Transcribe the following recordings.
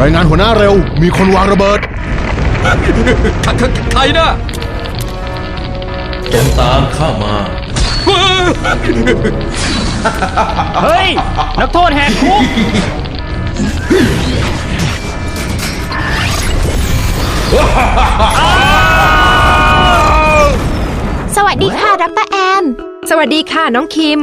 รายงานหัวหน้าเร็ว มีคนวางระเบิดใครนะจงตามข้ามา เฮ้ย นักโทษแหกคุก สวัสดีค่ะดรแอน สวัสดีค่ะน้องคิม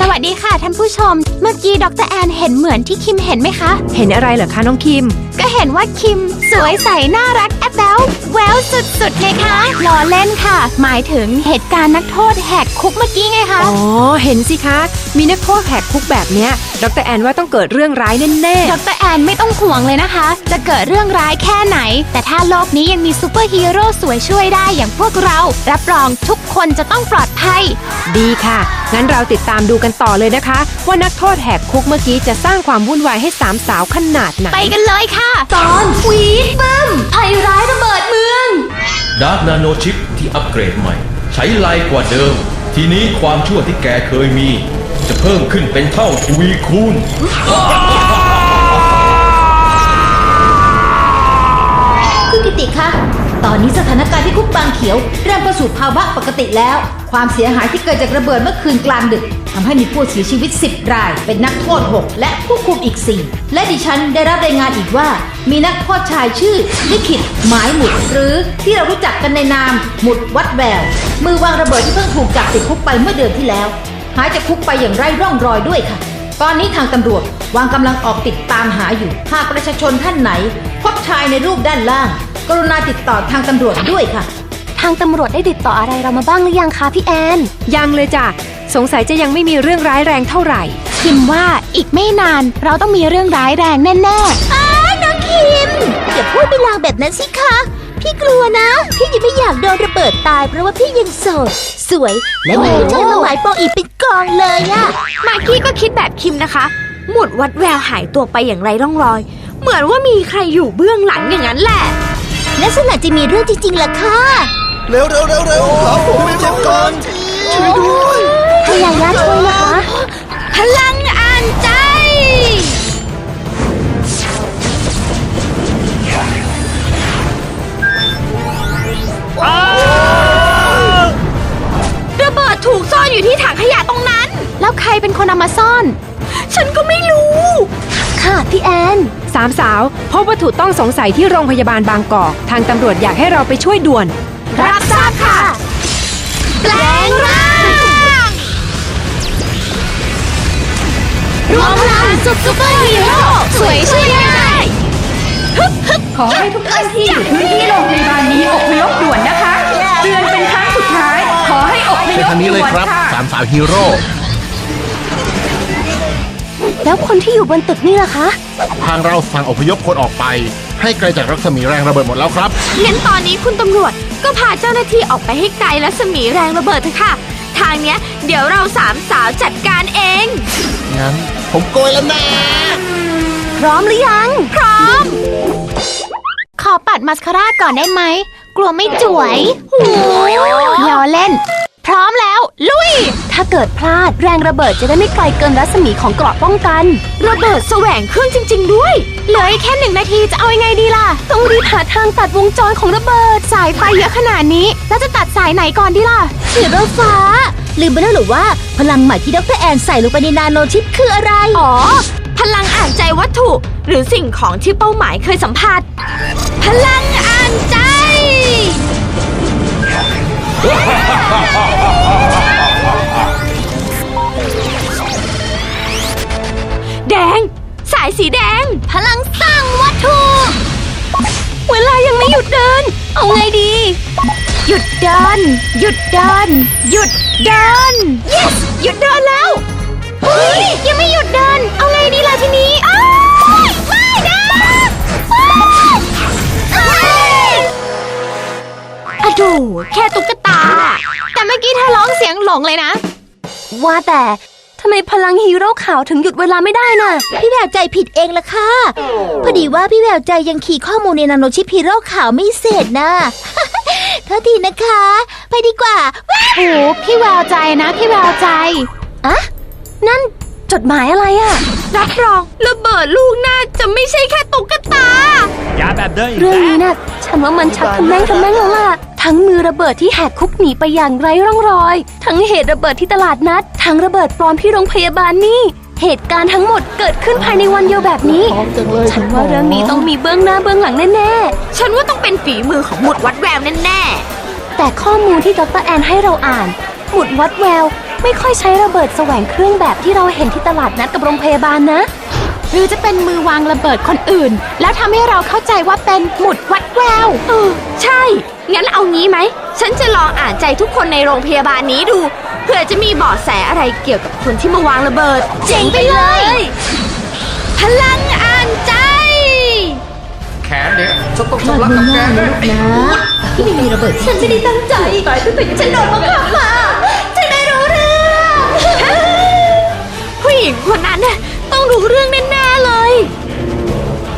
สวัสดีค่ะท่านผู้ชม เมื่อกี้ดรแอนเห็นเหมือนที่คิมเห็นไหมคะ เห็นอะไรเหรอคะน้องคิม ก็เห็นว่าคิม สวยใสน่ารักแอบแบลแววสุดๆไงคะล้อเล่นค่ะ หมายถึงเหตุการณ์นักโทษแหกคุกเมื่อกี้ไงคะอ๋อ เห็นสิคะ มีนักโทษแหกคุกแบบเนี้ย ดรแอนว่าต้องเกิดเรื่องร้ายแน่ดรแอนไม่ต้องห่วงเลยนะคะ จะเกิดเรื่องร้ายแค่ไหน แต่ถ้าโลกนี้ยังมีซูเปอร์ฮีโร่สวยช่วยได้อย่างพวกเรา รับรองทุกคนจะต้องปลอดภัย ๆ ดีค่ะ งั้นเราติดตามดูกันต่อเลยนะคะ ว่านักโทษแหกคุกเมื่อกี้จะสร้างความวุ่นวายให้สามสาวขนาดไหน ไปกันเลยค่ะตอนวีดบึ้มภัยร้ายระเบิดเมือง ดาร์กนาโนชิปที่อัปเกรดใหม่ ใช้ไลกว่าเดิม ทีนี้ความชั่วที่แกเคยมี จะเพิ่มขึ้นเป็นเท่าทวีคูณ คุณกิติคะ ตอนนี้สถานการณ์ที่คุกบางเขียวเริ่มเข้าสู่ภาวะปกติแล้ว ความเสียหายที่เกิดจากระเบิดเมื่อคืนกลางดึกทำให้มีผู้เสียชีวิต 10 ราย เป็นนักโทษ 6 และผู้คุมอีก 4 และดิฉันได้รับรายงานอีกว่า มีนักโทษชายชื่อลิขิตหมายหมุดหรือที่เรารู้จักกันในนามหมุดวัดแววมือวางระเบิดที่เพิ่งถูกจับติดคุกไปเมื่อเดือนที่แล้ว หายจากคุกไปอย่างไร้ร่องรอยด้วยค่ะตอนนี้ทางตำรวจวางกำลังออกติดตามหาอยู่ หากประชาชนท่านไหน พบชายในรูปด้านล่าง กรุณาติดต่อทางตำรวจด้วยค่ะ ทางตำรวจได้ติดต่ออะไรเรามาบ้างหรือยังคะพี่แอน ยังเลยจ้ะ สงสัยจะยังไม่มีเรื่องร้ายแรงเท่าไหร่ คิมว่าอีกไม่นานเราต้องมีเรื่องร้ายแรงแน่ๆอ้าน้องคิม อย่าพูดไปลางแบบนั้นสิคะ พี่กลัวนะ พี่ยังไม่อยากโดนระเบิดตายเพราะว่าพี่ยังโสด สวย และมีผู้ชายมาหมายปองอีกเป็นกองเลยอะมากกี้ก็คิดแบบคิมนะคะ หมุดวัดแววหายตัวไปอย่างไรร่องรอย เหมือนว่ามีใครอยู่เบื้องหลังอย่างนั้นแหละและสนาจะมีเรื่องจริงๆล่ะค่ะเร็วเร็วเร็วเร็วหาผมไม่เจ็บก่อนช่วยด้วยพยายามช่วยนะคะพลังอ่านใจ ระเบิดถูกซ่อนอยู่ที่ถังขยะตรงนั้น แล้วใครเป็นคนเอามาซ่อน ฉันก็ไม่รู้ ค่ะพี่แอน สามสาว พบวัตถุต้องสงสัยที่โรงพยาบาลบางกอก ทางตำรวจอยากให้เราไปช่วยด่วน รับทราบค่ะแปลงร่างรวมพลังสุดซุปเปอร์ฮีโร่สวยช่วยได้ขอให้ทุกท่านที่อยู่พื้นที่โรงพยาบาลนี้อพยพด่วนนะคะเตือนเป็นครั้งสุดท้าย ขอให้อพยเชิญพทางนี้เลยด่วนครับค่ะ สามสาวฮีโร่ แล้วคนที่อยู่บนตึกนี่ล่ะคะ ทางเราสั่งอพยพคนออกไป ให้ไกลจากรัศมีแรงระเบิดหมดแล้วครับ งั้นตอนนี้คุณตำรวจก็พาเจ้าหน้าที่ออกไปให้ไกลและสมีแรงระเบิดเถอะค่ะ ทางเนี้ยเดี๋ยวเราสามสาวจัดการเอง งั้น ผมโกยแล้วนะ พร้อมหรือยัง พร้อม ขอปัดมาสคาร่าก่อนได้ไหม กลัวไม่จ่วยล้อเล่น พร้อมแล้ว ลุย ถ้าเกิดพลาดแรงระเบิดจะได้ไม่ไกลเกินรัศมีของเกราะป้องกัน ระเบิดแสวงเครื่องจริง ๆ ด้วยเหลืออีกแค่หนึ่งนาทีจะเอายังไงดีล่ะ ต้องรีบหาทางตัดวงจรของระเบิดสายไฟเยอะขนาดนี้ แล้วจะตัดสายไหนก่อนดีล่ะสีรถฟ้า ลืมไปแล้วหรือว่าพลังใหม่ที่ดรแอนใส่ลงไปในนาโนชิปคืออะไร อ๋อ พลังอ่านใจวัตถุ หรือสิ่งของที่เป้าหมายเคยสัมผัส พลังอ่านใจ สายสีแดง พลังสร้างวัตถุเวลายังไม่หยุดเดิน เอาไงดี หยุดเดิน หยุดเดิน หยุดเดิน yes หยุดเดินแล้วเฮ้ยยังไม่หยุดเดิน เอาไงดีล่ะทีนี้อ้ายไม่นะอ้ายอ้ายอะดูแค่ตุ๊กตา แต่เมื่อกี้เธอร้องเสียงหลงเลยนะ ว่าแต่ทำไมพลังฮีโร่ขาวถึงหยุดเวลาไม่ได้น่ะ พี่แววใจผิดเองละค่ะ พอดีว่าพี่แววใจยังขี่ข้อมูลในนาโนชิปฮีโร่ขาวไม่เสร็จนะ โทษทีนะคะ ไปดีกว่าโอ้พี่แววใจนะพี่แววใจ อะนั่นจดหมายอะไรอะรับรองระเบิดลูกน่าจะไม่ใช่แค่ได้เรื่องนี้น่ะฉันว่ามันชักทำแม่งทำแม่งแล้วล่ะ ทั้งมือระเบิดที่แหกคุกหนีไปอย่างไร้ร่องรอย ทั้งเหตุระเบิดที่ตลาดนัด ทั้งระเบิดปลอมที่โรงพยาบาลนี่ เหตุการณ์ทั้งหมดเกิดขึ้นภายในวันเดียวแบบนี้ฉันว่าเรื่องนี้ต้องมีเบื้องหน้าเบื้องหลังแน่ๆ ฉันว่าต้องเป็นฝีมือของหมุดวัดแววแน่ๆแต่ข้อมูลที่ดรแอนให้เราอ่าน หมุดวัดแวว ไม่ค่อยใช้ระเบิดแสวงเครื่องแบบที่เราเห็นที่ตลาดนัดกับโรงพยาบาลนะหรือจะเป็นมือวางระเบิดคนอื่น แล้วทำให้เราเข้าใจว่าเป็นหมุดวัดแวว เออ ใช่ งั้นเอางี้ไหม ฉันจะลองอ่านใจทุกคนในโรงพยาบาลนี้ดูเพื่อจะมีเบาะแสอะไรเกี่ยวกับคนที่มาวางระเบิด เจ๋งไปเลย พลังอ่านใจ แขนเนี่ยฉันต้องชำระกับแกแน่ไอ้อูดที่ไม่มีระเบิดฉันไม่ได้ตั้งใจฉันโดนบังคับมา ฉันไม่รู้เรื่อง ผู้หญิงคนนั้นน่ะต้องรู้เรื่องแน่ๆเลย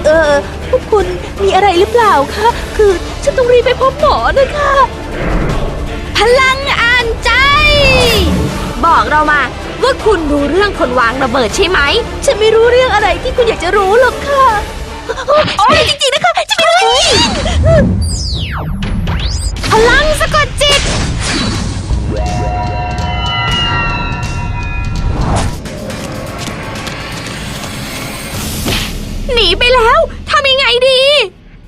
เออพวกคุณมีอะไรหรือเปล่าคะ คือ ฉันต้องรีบไปพบหมอนะคะพลังอ่านใจ บอกเรามาว่าคุณรู้เรื่องคนวางระเบิดใช่ไหม ฉันไม่รู้เรื่องอะไรที่คุณอยากจะรู้หรอกค่ะ โอ้ยจริงๆนะคะฉันไม่รู้พลังสะกดจิต หนีไปแล้วทำยังไงดี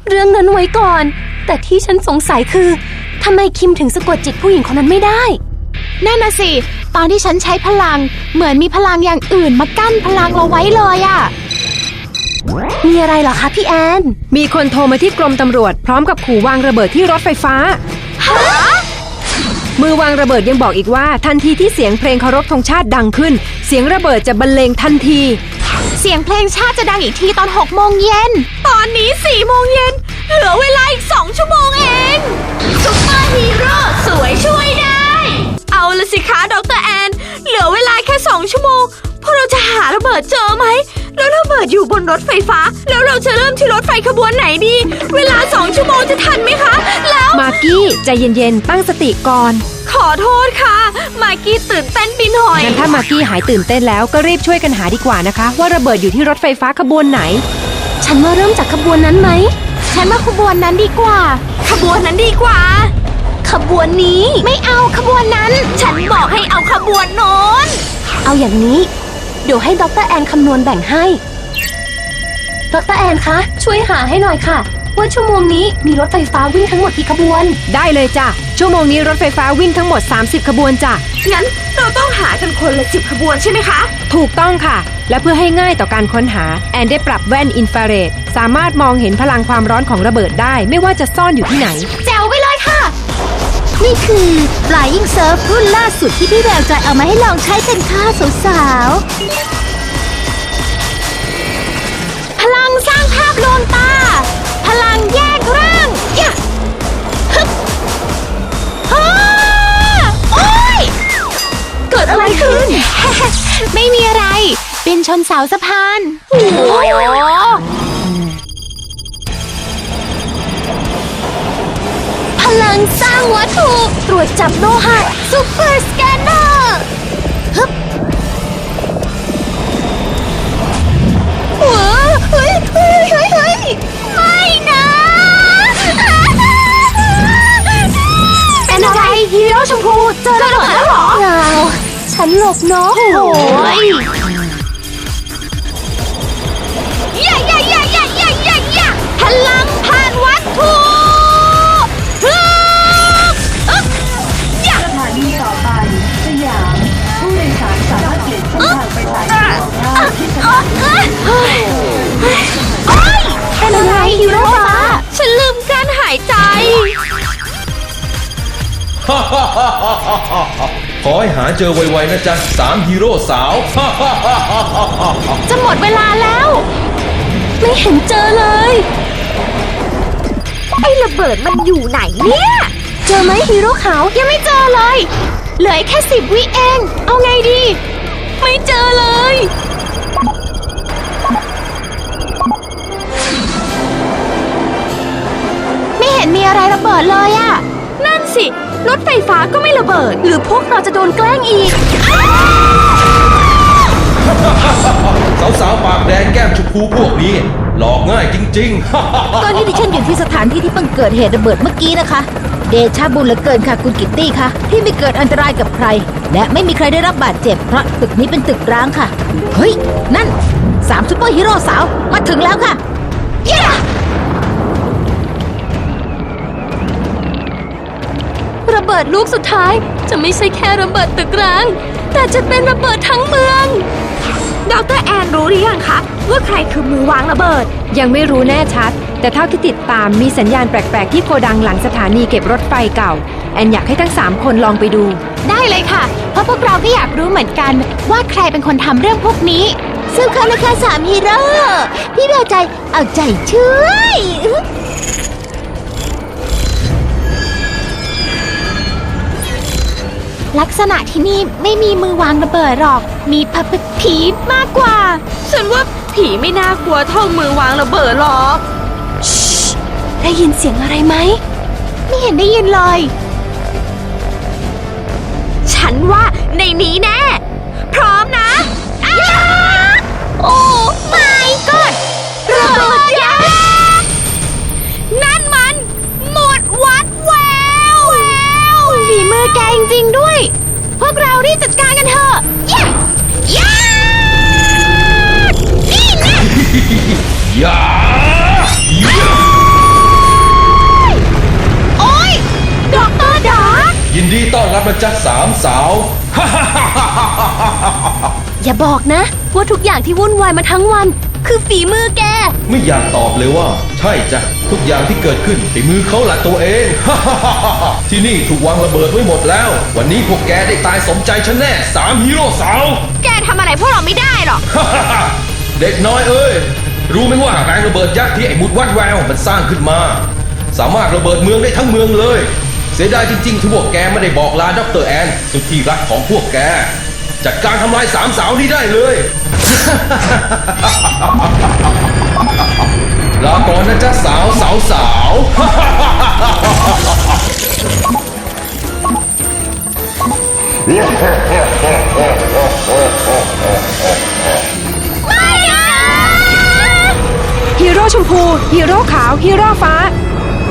เรื่องนั้นไว้ก่อน แต่ที่ฉันสงสัยคือทำไมคิมถึงสะกดจิตผู้หญิงคนนั้นไม่ได้นั่นน่ะสิ ตอนที่ฉันใช้พลัง เหมือนมีพลังอย่างอื่นมากั้นพลังเราไว้เลยอะมีอะไรเหรอคะพี่แอน มีคนโทรมาที่กรมตำรวจ พร้อมกับขู่วางระเบิดที่รถไฟฟ้า มือวางระเบิดยังบอกอีกว่า ทันทีที่เสียงเพลงเคารพธงชาติดังขึ้น เสียงระเบิดจะบรรเลงทันที เสียงเพลงชาติจะดังอีกทีตอน6โมงเย็น ตอนนี้4โมงเย็น เหลือเวลาอีก2ชั่วโมงเองซุปเปอร์ฮีโร่สวยช่วยได้ เอาละสิคะดรแอน เหลือเวลาแค่2ชั่วโมงพวกเราจะหาระเบิดเจอไหม แล้วระเบิดอยู่บนรถไฟฟ้า แล้วเราจะเริ่มที่รถไฟขบวนไหนดี เวลา2ชั่วโมงจะทันไหมคะ แล้ว มากกี้ใจเย็นๆ ตั้งสติก่อนขอโทษค่ะ มากกี้ตื่นเต้นไปหน่อย งั้นถ้ามากกี้หายตื่นเต้นแล้วก็รีบช่วยกันหาดีกว่านะคะ ว่าระเบิดอยู่ที่รถไฟฟ้าขบวนไหน ฉันว่าเริ่มจากขบวนนั้นไหม ฉันว่าขบวนนั้นดีกว่า ขบวนนั้นดีกว่า ขบวนนี้ไม่เอาขบวนนั้น ฉันบอกให้เอาขบวนโน้น เอาอย่างนี้ เดี๋ยวให้ดรแอนคำนวณแบ่งให้ดรแอนคะ ช่วยหาให้หน่อยค่ะ ว่าชั่วโมงนี้มีรถไฟฟ้าวิ่งทั้งหมดกี่ขบวน ได้เลยจ้ะ ชั่วโมงนี้รถไฟฟ้าวิ่งทั้งหมด 30 ขบวนจ้ะ งั้นเราต้องหากันคนละสิบขบวนใช่ไหมคะ ถูกต้องค่ะ และเพื่อให้ง่ายต่อการค้นหา แอนได้ปรับแว่นอินฟราเรดสามารถมองเห็นพลังความร้อนของระเบิดได้ ไม่ว่าจะซ่อนอยู่ที่ไหน แจ๋วไปเลยค่ะ นี่คือ Flying Surf รุ่นล่าสุดที่พี่แววใจเอามาให้ลองใช้กันค่ะสาวพลังสร้างภาพลวงตา พลังแยกร่างยะฮึบฮ่าโอ๊ยเกิดอะไรขึ้น ไม่มีอะไร เป็นชนเสาสะพาน โอ้โหพลังสร้างวัตถุตรวจจับโลหะซูเปอร์สแก ฮีโร่ชมพูเจอระเบิดแล้วเหรอเปล่าฉันหลบเนาะโอ้ยย่าย่าย่าย่าย่าย่าย่าพลังผ่านวั ขอให้หาเจอไวๆนะจ๊ะสามฮีโร่สาว จะหมดเวลาแล้ว ไม่เห็นเจอเลย ไอ้ระเบิดมันอยู่ไหนเนี่ย เจอไหมฮีโร่ขาวยังไม่เจอเลย เหลือแค่สิบวิเอง เอาไงดี ไม่เจอเลยไม่เห็นมีอะไรระเบิดเลยอะนั่นสิ รถไฟฟ้าก็ไม่ระเบิด หรือพวกเราจะโดนแกล้งอีก สาวๆปากแดงแก้มชมพูพวกนี้ หลอกง่ายจริงๆตอนนี้ดิฉันอยู่ที่สถานที่ที่เพิ่งเกิดเหตุระเบิดเมื่อกี้นะคะ เดชาบุญเหลือเกินค่ะคุณกิตตี้ค่ะที่ไม่เกิดอันตรายกับใคร และไม่มีใครได้รับบาดเจ็บเพราะตึกนี้เป็นตึกร้างค่ะ เฮ้ย นั่นสามซูเปอร์ฮีโร่สาวมาถึงแล้วค่ะ เย้ เบิดลูกสุดท้าย จะไม่ใช่แค่ระเบิดตึกร้าง แต่จะเป็นระเบิดทั้งเมือง ดรแอนรู้หรือยังคะว่าใครคือมือวางระเบิด ยังไม่รู้แน่ชัด แต่เท่าที่ติดตามมีสัญญาณแปลกๆ ที่โกดังหลังสถานีเก็บรถไฟเก่า แอนอยากให้ทั้ง 3 คนลองไปดู ได้เลยค่ะ เพราะพวกเราก็อยากรู้เหมือนกัน ว่าใครเป็นคนทำเรื่องพวกนี้สู้เขานะคะสามฮีโร่พี่เบลใจเอาใจช่วย ลักษณะที่นี่ไม่มีมือวางระเบิดหรอก มีพะผีมากกว่า ฉันว่าผีไม่น่ากลัวเท่ามือวางระเบิดหรอกได้ยินเสียงอะไรไหม ไม่เห็นได้ยินเลย ฉันว่าในนี้แน่ พร้อมนะอ้าโอ้ my god ระเบิด ฝีมือแกจริงๆด้วย พวกเรารีบจัดการกันเถอะเย้เย้นี่แน่อย่าอย่าโอ๊ยด็อกเตอร์ดาร์ยินดีต้อนรับนะจ๊ะสามสาว อย่าบอกนะ ว่าทุกอย่างที่วุ่นวายมาทั้งวัน คือฝีมือแก ไม่อยากตอบเลยว่า ใช่จ้ะ ทุกอย่างที่เกิดขึ้นฝีมือเขาละตัวเอง ที่นี่ถูกวางระเบิดไว้หมดแล้ว วันนี้พวกแกได้ตายสมใจฉันแน่สามฮีโร่สาว แกทำอะไรพวกเราไม่ได้หรอก เด็กน้อยเอ้ย รู้ไหมว่าแรงระเบิดยักษ์ที่ไอ้มุดวัดแววมันสร้างขึ้นมา สามารถระเบิดเมืองได้ทั้งเมืองเลย เสียดายจริงๆที่พวกแกไม่ได้บอกลาดรแอนสุดที่รักของพวกแก จัดการทำลายสามสาวนี้ได้เลย ลาก่อนนะจ๊ะสาวสาวสาวฮีโร่ชมพู ฮีโร่ขาว ฮีโร่ฟ้า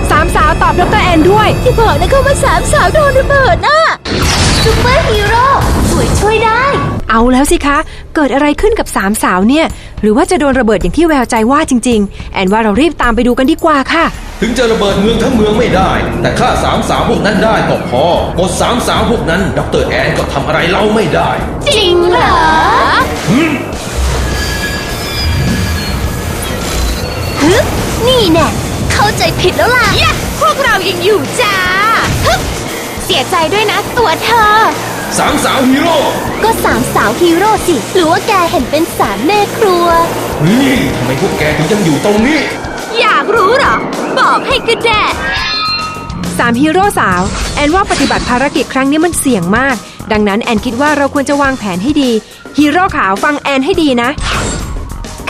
สามสาวตอบดรแอนด้วย ที่บอกนะคะว่าสามสาวโดนระเบิดน่ะซูเปอร์ฮีโร่สวยช่วยได้ เอาแล้วสิคะ เกิดอะไรขึ้นกับสามสาวเนี่ย หรือว่าจะโดนระเบิดอย่างที่แววใจว่าจริง ๆ แอนว่าเรารีบตามไปดูกันดีกว่าค่ะ ถึงจะระเบิดเมืองทั้งเมืองไม่ได้ แต่ฆ่าสามสาวพวกนั้นได้ก็พอหมดสามสาวพวกนั้นดรแอนก็ทำอะไรเราไม่ได้ จริงเหรอฮึนี่แน่เข้าใจผิดแล้วล่ะ พวกเรายังอยู่จ้าฮึบเสียใจด้วยนะตัวเธอ สามสาวฮีโร่ก็สามสาวฮีโร่สิ หรือว่าแกเห็นเป็นสามแม่ครัว นี่ทำไมพวกแกถึงยังอยู่ตรงนี้ อยากรู้เหรอ บอกให้ก็ได้สามฮีโร่สาว แอนว่าปฏิบัติภารกิจครั้งนี้มันเสี่ยงมาก ดังนั้นแอนคิดว่าเราควรจะวางแผนให้ดี ฮีโร่ขาวฟังแอนให้ดีนะ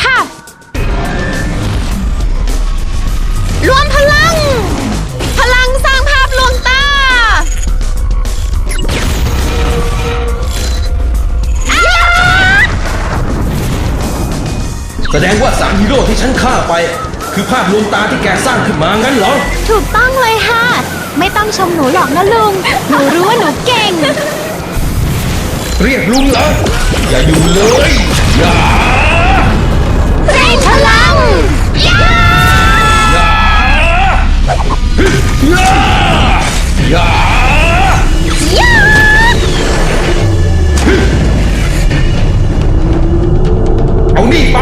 ค่ะ รวมพลัง แสดงว่าสามฮีโร่ที่ฉันฆ่าไป คือภาพลวงตาที่แกสร้างขึ้นมางั้นเหรอ ถูกต้องเลยค่ะ ไม่ต้องชมหนูหรอกนะลุง หนูรู้ว่าหนูเก่ง เรียกลุงเหรอ อย่าอยู่เลย อย่าเร่งพลังย่าอย่าอย่าย่าเอานี่ไป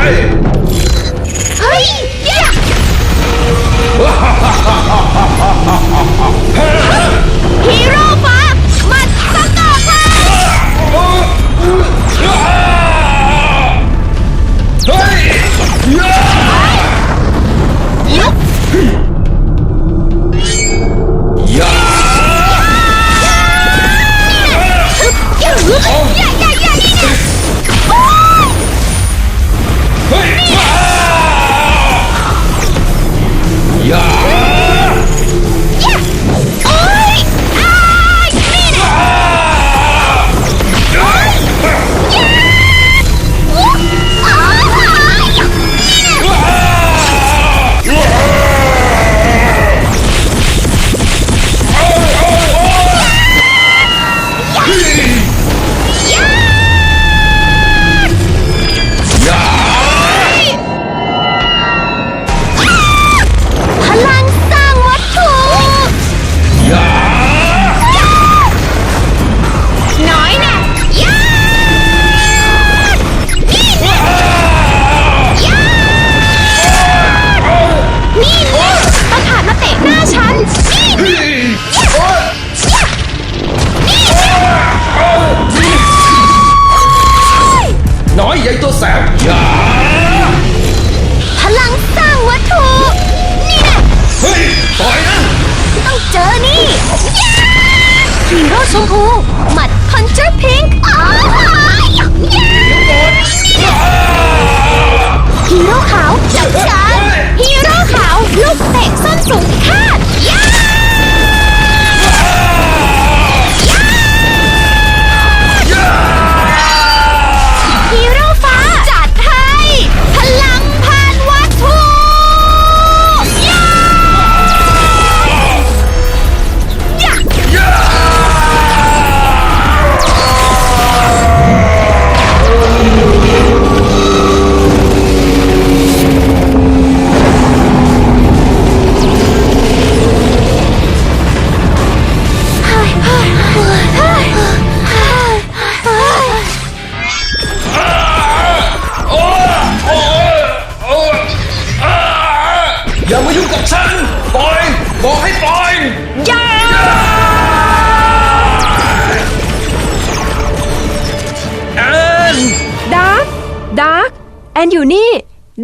แอนอยู่นี่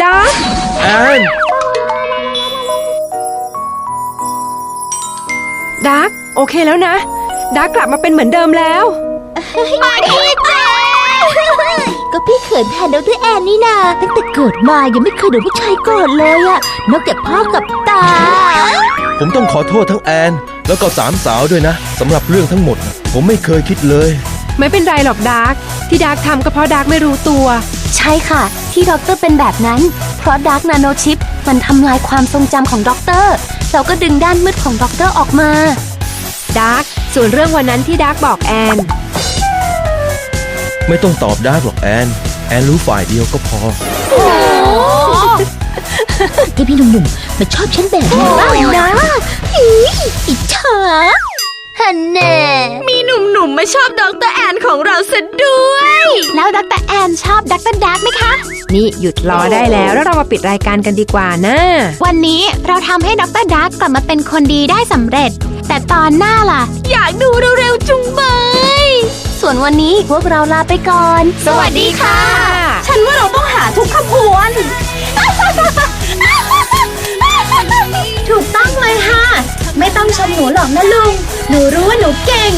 ดาร์กแอนดาร์กโอเคแล้วนะดาร์กกลับมาเป็นเหมือนเดิมแล้ว มาดีจ้าก็พี่เขินแทนดรแอนนี่นาตั้งแต่เกิดมายังไม่เคยโดนผู้ชายโกรธเลยอะนอกจากพ่อกับตา ผมต้องขอโทษทั้งแอน แล้วก็สามสาวด้วยนะสำหรับเรื่องทั้งหมด ผมไม่เคยคิดเลย ไม่เป็นไรหรอกดาร์กที่ดาร์กทำก็เพราะดาร์กไม่รู้ตัว ใช่ค่ะ ที่ด็อกเตอร์เป็นแบบนั้น เพราะดาร์กนาโนชิปมันทำลายความทรงจำของด็อกเตอร์เราก็ดึงด้านมืดของด็อกเตอร์ออกมา ดาร์กส่วนเรื่องวันนั้นที่ดาร์กบอกแอน ไม่ต้องตอบได้หรอกแอน แอนรู้ฝ่ายเดียวก็พอ ที่พี่หนุ่มๆมาชอบฉันแบบนี้บ้างนะอีอิจฉาฮันแน่มีห นุ่มๆมาชอบด็อกเตอร์แอนของเราซะด้วย แล้วด็อกเตอร์แอนชอบด็อกเตอร์ดาร์กไหมคะ นี่หยุดรอได้แล้วแล้วเรามาปิดรายการกันดีกว่านะ วันนี้เราทำให้ด็อกเตอร์ดาร์กกลับมาเป็นคนดีได้สำเร็จ แต่ตอนหน้าล่ะ อยากดูเร็วๆจุงเบยส่วนวันนี้พวกเราลาไปก่อน สวัสดีค่ะ ฉันว่าเราต้องหาทุกขบวน ถูกต้องเลยค่ะ ไม่ต้องชมหนูหรอกนะลุง หนูรู้ว่าหนูเก่ง